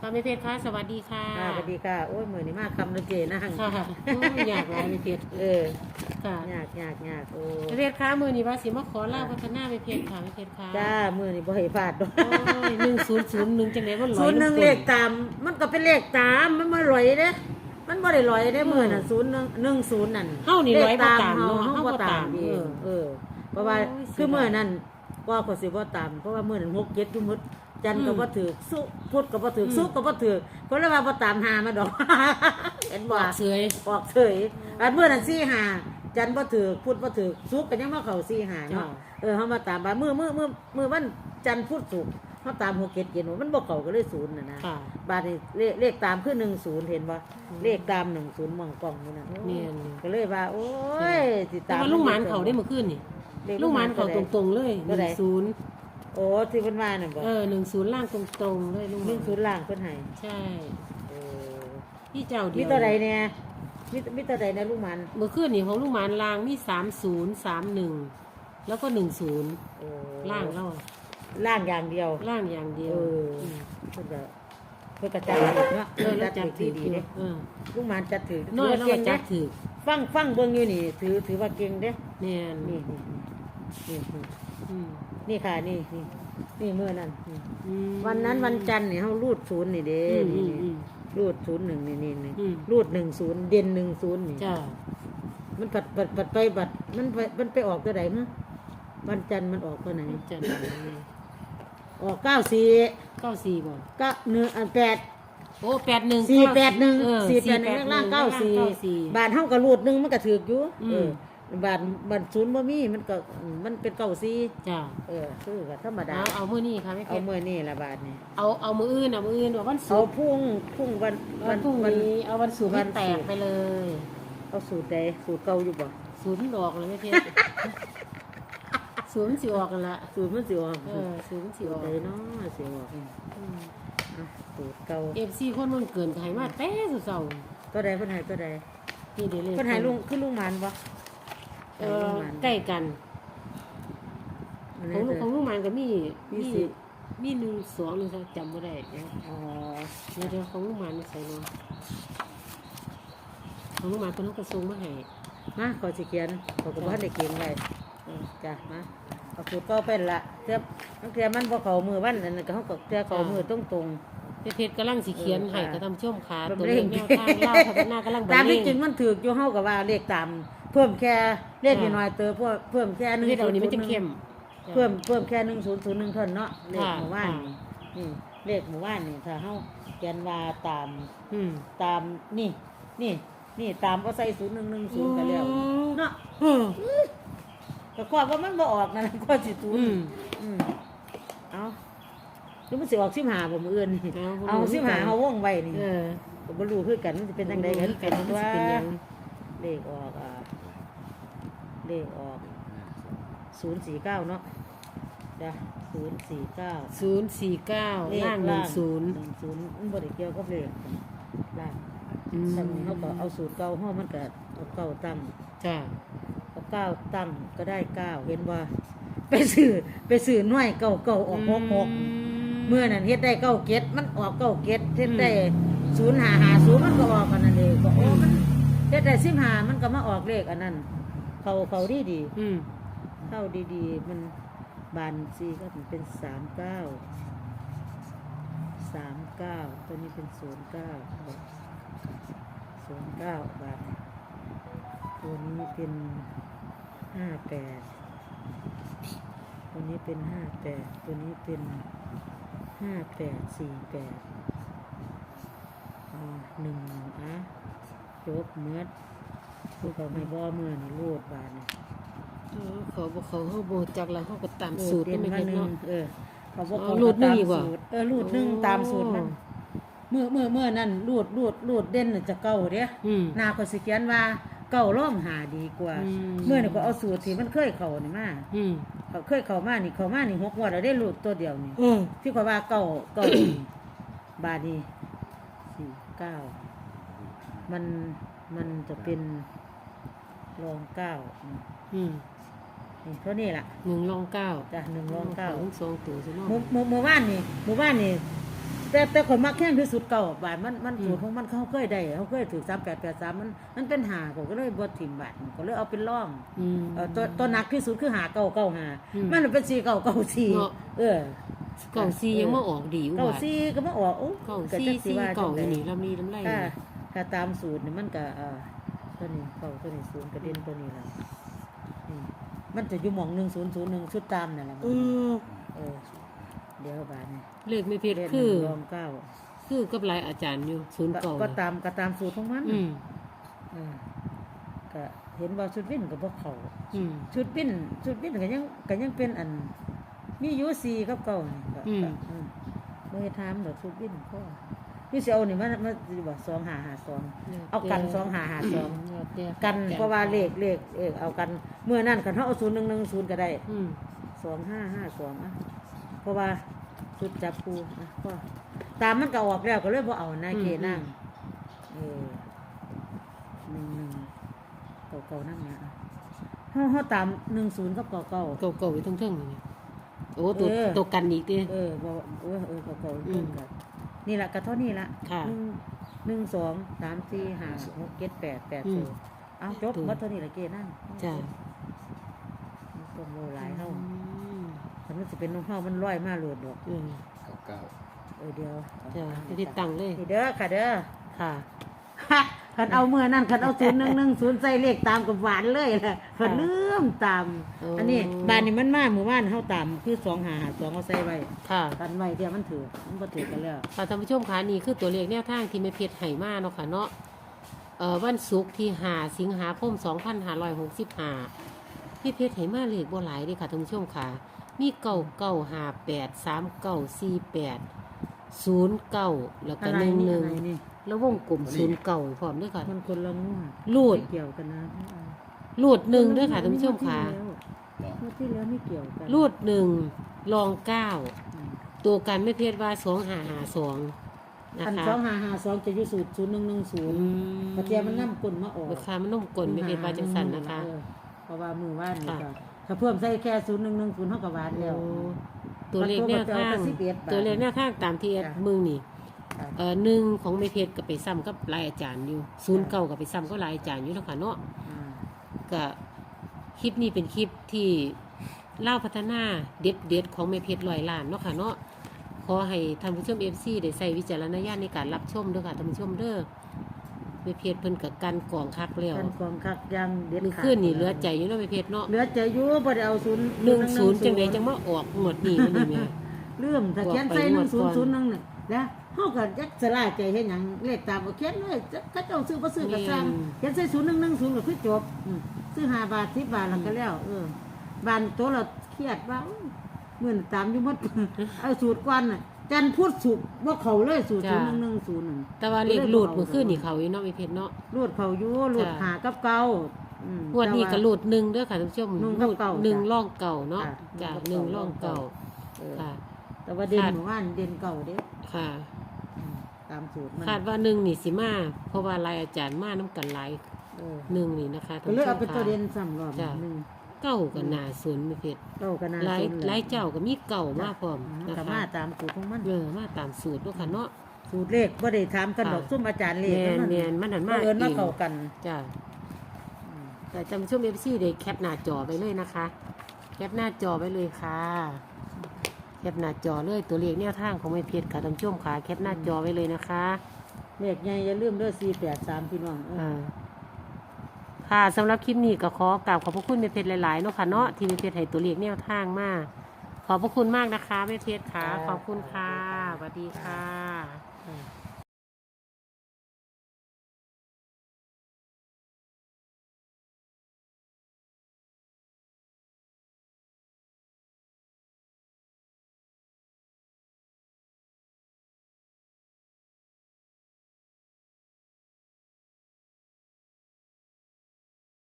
ค่ะไม่เพชรค่ะสวัสดีค่ะค่ะสวัสดีค่ะ โอ้ยมือนี่มากคำนะเจนั่งค่ะโอ้ยอยากหลายไม่เพชรเออค่ะยากยากยากโอ้ไม่เพชรค่ะมือนี้ว่าสิมาขอเล่าพัฒนาไม่เพชรค่ะไม่เพชรค่ะจ้ามือนี่บ่ให้พลาดดอกโอ้ยหนึ่งศูนย์ศูนย์หนึ่งจังไหนว่าลอยศูนย์หนึ่งเลขตาม มันก็เป็นเลขตามมันบ่ลอยเด้มันบ่ได้ลอยเด้มือน่ะศูนย์หนึ่งหนึ่งศูนย์นั่นเฮานี่ร้อยเลบ่ขตามเฮาเนาะเฮาเฮาบ่บ่ตาตามมเอเอออเออเพราะว่าโอ้ยคือเสียดายมื้อนั้นว่าก็สิบ่ตามเพราะว่ามื้อนั้น6 7อยู่มื้อ จันทร์ก็บ่ถือสุพุธก็บ่ถือสุกร์ก็บ่ถือเพราะเลยว่าบ่ตามหามาดอก เห็นบบ่อกเสยออกเฉยอันเมื่อนั้นสี่หาจันทร์บ่ถือพุธบ่ถือสุกร์ก็ยังมาเข้าสี่หาเนาะเออเฮามาตามบามื้อมื้อมื้อมื้อวันจันทร์พุธศุกร์เฮาตาม6 7 7มันบ่เข้าก็เลยศูนย์น่ะนะ ค่ะ บาดนี้เลขเลขตามคือ10เห็นบ่เลขตาม10มองกล้องนี่น่ะแม่นก็เลยว่า โอ้ยสิแต่ตามว่าลุงหมานเขาได้เมื่อคืนนี่เลขลุงหมานเขาตรงๆเลยหตัวใดนึ่งศูนย์ โอ้ที่เพิ่นว่าน่ะบ่เออหนึ่งศูนย์ล่างตรงๆเลยลุงหหนึ่มางนศูนย์ล่างเพิ่นให้ใช่โอ้พี่เจ้าเดียวมีตัวใดเนี่ยมีมีตัวใดในะลูกหมันเมื่อคืนนี่ของลุงหมานลางมีสามศูนย์สามหนึ่งแล้วก็หนึ่งศูนย์โอ้ล่างเราล่างอย่างเดียวล่างอย่างเดียวเออมเพิ่นก็เพิ่นก็จัดถือเนาะเออแล้วจัดถืถืออดีอยู่เด้เออลูกหมันจัดถือน้อยถืแล้วว่าก็เก่งจัเด้ดถือฟังฟังเบิ่งอยู่นี่ ถือถือว่าเก่งเด้ แน่นนี่นี่นี่นี่อืม นี่ค่ะ นี่นี่นี่มื้อนั้นนี่อืมวันนั้นวันจันทร์นี่เฮารูดศูนย์นี่เด้อืมนี่อืมอืนี่มรูดศูนย์หนึ่งนี่นี่นี่อืม รูดหนึ่งศูนย์เด่นหนึ่งศูนย์นี่ จ้ามันปัดปัดปัดไปบัดมันไปมันไปออกตัวไหนมั้งวันจันทร์มันออกตัวไหน จันออกเก้าสี่เก้าสี่บ่เก้าหนึ่งอันแปดโอ้แปดหนึ่งสี่แปดหนึ่งเออสี่แปดหนึ่งล่างเก้าสี่บาทเท่ากับรูดหนึ่งมันก็ถือกอยู่อืม เออ บาทบาทศูนย์บ่มีมันก็มันเป็นเก้าสี่จ้าเออคือก็ธรรมดาเอาเอามือนี่ค่ะไม่เพเอาชรเมื่อนี่ละบาทนี่เอาเอามืออื่นเอามืออื่นว่าวันศุเอากร์พุ่งพุ่งวันวันพรุ่งวันนี้เอาวันศุกร์วัให้นศุกร์ แตกไปเลย เอาสูตรใดสูตรเก่าอยู่บ่ศูนย์ดอกเลยไม่เพชร ศูนย์สิออกกันละสูตรมันสิออกเออศูนย์สิสูอตรอกใดเนาะสิออกอะสูตรเก่าเอฟซีคนมันเกินไขมาแต่สุดเสาตัวใดเพิ่นให้ตัวใดนี่เดี๋ยวเลยเพิ่นให้ลุงขึ้นลุงหมันบ่ เออใกล้กันอันขนี้องลูกเด้อของลูกมันก็มีมีมีสิบมีหนึ่งสองหนึ่งสองจำไม่ได้เดี๋ยวอ๋อเดี๋ยวเดี๋ยวของลูกมันใส่เนาะของลูกมันเป็นลูกกระทรวงมาให้มาขอสิเขียนขอก็บ่ทันได้เขียนไว้เออจ้ะมาเอาสูตรเก่าเป็นละเทียบนักเทียมันบ่เข้ามือวันอันนั้นก็เฮาก็เทียเข้ามือตรงเพชร เพชรกำลังสิเขียนให้เออค่ะกระทำช่วมขาบำตัวเร็เลงขแนวทางเล่าพัฒนากำลังๆบรตามรเลที่งจริงมันถูกอยู่เฮาก็ว่าเลขตาม เพิ่มแค่เลขนิดหน่อยเติมเพิ่มเพิ่มแค่1เพชรเอานี้มันจะเข้มเพิ่มเพิ่มแค่1001เท่านั้นเนาะเลขค่ะหมู่บ้านค่ะนี่เลขหมู่บ้านนี่ถ้าเฮาเขียนว่าตามอืมตามนี่นี่นี่ตามก็ใส่ศูนย์หนึ่งหนึ่งศูนย์กันแล้วเนาะเออก็ความว่ามันบ่ออกนั่นนะก็สิศูนอืย์มอืมเอา หรือมันสิออกสิบหาบ่มื้ออื่นนี่เอาบ่รู้เอาสิบหาเฮาวงไว้นี่เออก็บ่รู้คือกันมันสิเป็นจังไดกันกันมันสิเป็นหยังเลขออกอ่าเลขออก049เนาะเด้อ049ศูนย์สี่เก้าล่างหนึ่งศูนย์10มันบ่ได้เกี่ยวกับเลขล่างอืมสั่งเขาก็เอาสูตรเก่าเฮามันก็เอาเก่าตั้งจ้าเอาเก้าตั้งก็ได้เก้าเห็นว่า ไปซื้อไปซื้อหน่วยเก่าเก่าออกหกหก เมื่อนั้นเฮ็ดได้เก้าเก็ดมันออกเก้าเก็ดเฮ็ดได้ศูนย์หาหาศูนย์มันก็ออกอันนั้นเองก็โอ้มันเฮ็ดได้สิบหามันก็มาออกเลขอันนั้น เขาเขาดีดีอืมๆเข้าดีๆ มันบานซีก็เป็นสามเก้าสามเก้าตัวนี้เป็นศูนย์เก้าศูนย์เก้าบาทตัวนี้เป็นห้าแปดตัวนี้เป็นห้าแปดตัวนี้เป็น ห้าแปดสี่แปดอ่าหนึ่งอะจบเมื่อผู้เขาไม่บ่เมื่อนี่รูดบาทนี่เออเขาบอกเขาเขาโบจักแล้วเขาก็ตามรูสูดตรเต็ก็มไม่พัเห็นนหนึ่งเนาะ เออ เขาบอกอ๋อเขารูดหนึ่งตามอีกว่ะสูตรเออรูดหนึ่งตามสูตรมันเมื่อเมื่อเมื่อนั่นรูดรูดรูดเด่นน่ะจะเก่าเด้อืมหนาก็สิเขียนว่า เก่าร่องหาดีกว่า อืม เมื่อนี่ก็เอาสูตรที่มันเคยเข้านี่มาอืมเขาเคยเข้ามานี่เข้ามานี่หกงวดแล้วได้รูดตัวเดียวนี่ เออ ที่เขาว่าเก่าเก่า บาทนี่สี่เก้ามันมันจะเป็นรองเก้าอืมอืมนี่เท่านี้ล่ะหนึ่งรองเก้าจ้ะหนึ่งรองเก้าทั้งสองตัวใช่ไหมหมู่หมู่หมู่บ้านนี่หมู่บ้านนี่ แต่แต่คนมักแข้งที่สุดเก่าบาทมันมันอืมสูตรของมันเขาเคยได้เขาเคยถือสามแปดแปดสามมันมันเป็นหาผมก็เลยบดถิ่มบาทก็เลยเอาเป็นร่องอืม เออตัวตัวหนักที่สุดคือหาเก่าเก่าหาอืมมันเป็นสี่เก่าเก่าสี่เนาะเออ เก่าซียังมาออกดีเก่าว่าสี่ก็มาออกโอ้เก่าก็ซีจักซีว่าเก่าจังใดนี่ลำลีลำไรถ้าถ้าตามสูตรนี่มันก็เออตัวนี้เก่าตัวนี้ศูนย์กระเด็นตัวนี้แหละอืมมันจะอยู่หมองหนึ่งศูนย์ศูนย์หนึ่งชุดตามนั่นแหละเออเออเดี๋ยวบาทนี่เลขไม่เพชรเล่นคือรองเก้าคือกับหลายอาจารย์อยู่ศูนย์ก็เก่าก็ตามก็ตามสูตรของมันอืมเออก็เห็นว่าชุดวินกับพวกเขาอืม ชุดวินชุดวินก็ยังก็ยังเป็นอัน มีอยูซีกับเก่านี่ก็อืม ก็อืมบ่ให้ถามดอกชุดวินก็นี่สิเอานี่มันมันสิบ่สองหาหาสองเอากันสองหาหาสอง แล้วแต่กันเพราะว่าเลขเลขเออเอากันเมื่อนั้นกันเขาเอาศูนย์หนึ่งหนึ่งศูนย์ก็ได้อืมสองห้าห้าสองอะเพราะว่า ชุดจับปูอะก็ตามมันก็ออกแล้วก็เลยบ่เอานะเกนั่งเออหนึ่งหนึ่งเก่าเก่าๆนั่งนะอะเขาเขาตามหนึ่งศูนย์กับเก่าเก่าเก่าเก่าอยู่ทั้งเทิงๆนี่โอ้ตัวเออตัวกันอีกดิเออบอกเออเออเก่าเก่าอืเพิ่มมกันนี่แหละก็เท่านี้ละค่ะหนึ่งหนึ่งสองสามสี่ห้าหกเจ็ดแปดแปดอืมศูนย์เอาจบตัวหมาเท่านี้ละเกนั่งจ้ะต้นโลหลายเท่าอื มถ้ามันจะเป็นน้องเฮามันร้อยมาโหลดดอกอืมเก้าเก้าเออเดียวจ้ะไม่ได้ตังค์เลย นี่เด้อค่ะเด้อค่ะ คันเอาเมื่อนั่นคันเอาศูนย์หนึ่งหนึ่งศูนย์ใส่เลขตามกับหวานเลยล่ะคันลืมตาม โอ้ อันนี้บ้านนี้มันมาหมู่บ้านเฮาตามคือสองหาหาสองเอาใส่ไว้ค่ะ กันไว้เดี๋ยวมันถือมันบ่ถือกันแล้ว ค่ะท่านผู้ชมคะนี่คือตัวเลขแนวทางที่ไม่เพชรไห่มาเนาะค่ะเนาะเอ่อวันศุกร์ที่หาสิงหาคม2565พี่เพชรไห่มาเลขบ่หลายเด้ค่ะท่านผู้ชมค่ะ มีเก้าเก้าห้าแปดสามเก้าสี่แปดศูนย์เก้าแล้วก็อะไรหนึ่งนี่หนึ่งอะไรนี่ แล้ววงกลมศูนย์เก้าพร้อมด้วยค่ะ มันคนละงวดรูด ไม่เกี่ยวกันนะรูดหนึ่งด้วยค่ะท่านผู้ชมค่ะงวดที่แล้วไม่เกี่ยวกันรูดหนึ่งลองเก้าอืมตัวกันไม่เพชรว่าสองหาหาสองนะคันคะสองหาหาสองจะอยู่สูตรศูนย์หนึ่งหนึ่งศูนย์อืมปะเทียมันนำกลมาออกราคามันนุ่มกลไม่เพชรว่าจังสันนะคะ เออเพราะว่ามือว่านนี่ค่ะก็ ถ้าเพิ่มใส่แค่ศูนย์หนึ่งหนึ่งศูนย์เท่ากับวานแล้วโอ้ตัวเลขแนวทางมันตัวกับ11ตัวเลขแนวทางตามที่จ้ะ มึงนี่ค่ะเอ่อหนึ่งของไม่เพชรก็ไปซ้ำกับหลายอาจารย์อยู่ศูนย์เก่าก็ไปซ้ำก็หลายอาจารย์อยู่แล้วค่ะเนาะอ่าก็คลิปนี้เป็นคลิปที่เล่าพัฒนาเด็ดเด็ดๆของแม่เพชรลอยล้านเนาะค่ะเนาะขอให้ท่านผู้ชมเอฟซีได้ใส่วิจารณญาณในการรับชมด้วยค่ะท่านผู้ชมเด้อแม่เพชรเพิ่นกับกันกองคักแล้วกันกองคักอยังเด็ดมือขาดขึ้นนี่เหลือใจอยู่เนาะแม่เพชรเนาะเหลือใจอยู่บ่ได้เอาศูนย์หนึ่งศูนย์จังไดจังมาออกหมดนี่มันนี่แม่เรื่องถ้าเขียนใส่หนึ่งศูนย์ศูนย์หนึ่งเนี่ยแล้วเฮาก็ยักสลายใจเฮ็ดหยังเลขตามบ่เขียนเลยจะเขาเจ้าซื้อบ่ซื้อก็สร้างเขียนใส่ศูนย์หนึ่งหนึ่งศูนย์ก็คือจบอืมซื้อห้าบาทสิบบาทแล้วก็แล้วเออบานโตเราเครียดว่าอู้มื่นตามอยู่หมดเอาสูตรก่อนน่ะ จันพูดสูตรบ่เข้าเลยสูตรศูนย์หนึ่งหนึ่งศูนย์นั่นแต่ว่าเลขหลุดมือขึ้นนี่เขาอยู่เนาะแม่เพชรเนาะ รูดเขาอยู่รูดจ้ะ หากับเก่าอืมงวดนี้ก็แต่าหลุดหนึ่งเด้อค่ะท่านผู้ชมหนึ่งกับเก่าหนึ่งจ้ะร่องเก่าเนาะค่ะจ้ะหหนึ่นึ่งงกัร่บองเก่าเก่าเออ ค่ะ แต่ว่าเด่นคาด หมู่บ้านเด่นเก่าเด้ค่ะ อืมตามสูตรมันคาดว่าหนึ่งนี่สิมาเพราะว่าหลายอาจารย์มาน้ำกันหลายเออหนึ่งนี่นะคะก็เลยเอาเป็นตัวเด่นค่ะซ้ำรอบจ้ะ หนึ่ง เก้ากับนาศูนย์ไม่เพชรเก้ากันนาหลายศูนย์หลายเจ้าก็มีเก่ามาพร้อมนะนะคะมาตามสูตรของมันเออมาตามสูตรด้วยค่ะเนาะ สูตรเลขบ่ได้ถามกันดอกค่ะ ซุ่มอาจารย์เลแมขนแมนมันหันมามาเอิญมาเองเข้ากันจ้ะแต่จำช่วงเอฟซีได้แคปหน้าจอไปเลยนะคะ แคปหน้าจอไปเลยค่ะ แคปหน้าจอเลยตัวเลขแนวทางของไม่เพชรค่ะท่านผู้ชมค่ะแคปหน้าจอไว้เลยนะคะเลขใหญ่อย่าลืมเด้อ483พี่น้องเอออ่า ค่ะสำหรับคลิปนี้ก็ขอกราบขอบพระคุณแม่เพชรหลายๆเนาะค่ะเนาะที่แม่เพชรให้ตัวเลขแนวทางมาก ขอบพระคุณมากนะคะแม่เพชรค่ะขอบคุณค่ะสวัสดีค่ะ